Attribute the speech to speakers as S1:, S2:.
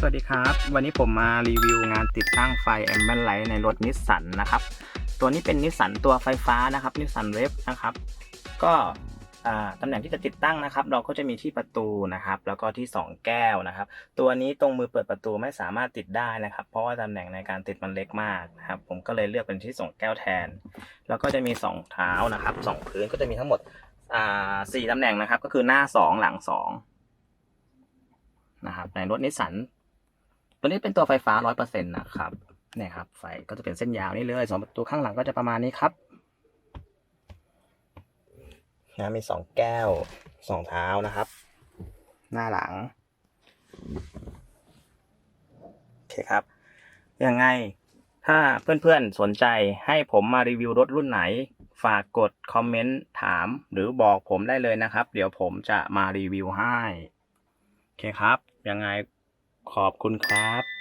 S1: สวัสดีครับ วันนี้ผมมารีวิวงานติดตั้งไฟแอมเบนไลท์ในรถนิสสันนะครับ ตัวนี้เป็นนิสสันตัวไฟฟ้านะครับนิสสันเวฟนะครับ ก็ตำแหน่งที่จะติดตั้งนะครับ เราก็จะมีที่ประตูนะครับ แล้วก็ที่ 2 แก้วนะครับ ตัวนี้ตรงมือเปิดประตูไม่สามารถติดได้นะครับ เพราะว่าตำแหน่งในการติดมันเล็กมากนะครับ ผมก็เลยเลือกเป็นที่2แก้วแทน แล้วก็จะมี 2 เท้านะครับสองพื้นก็จะมีทั้งหมดสี่ตำแหน่งนะครับ ก็คือหน้า 2 หลัง2นะครับในรถนิสสัน ตัวนี้เป็นตัวไฟฟ้า100%นะครับเนี่ยครับไฟก็จะเป็นเส้นยาวนี่เลยสองประตูข้างหลังก็จะประมาณนี้ครับนะมีสองแก้วสองเท้านะครับ หน้าหลังโอเคครับ ยังไงถ้าเพื่อนๆสนใจให้ผมมารีวิวรถรุ่นไหน ฝากกดคอมเมนต์ถามหรือบอกผมได้เลยนะครับ เดี๋ยวผมจะมารีวิวให้ โอเคครับ ยังไง ขอบคุณครับ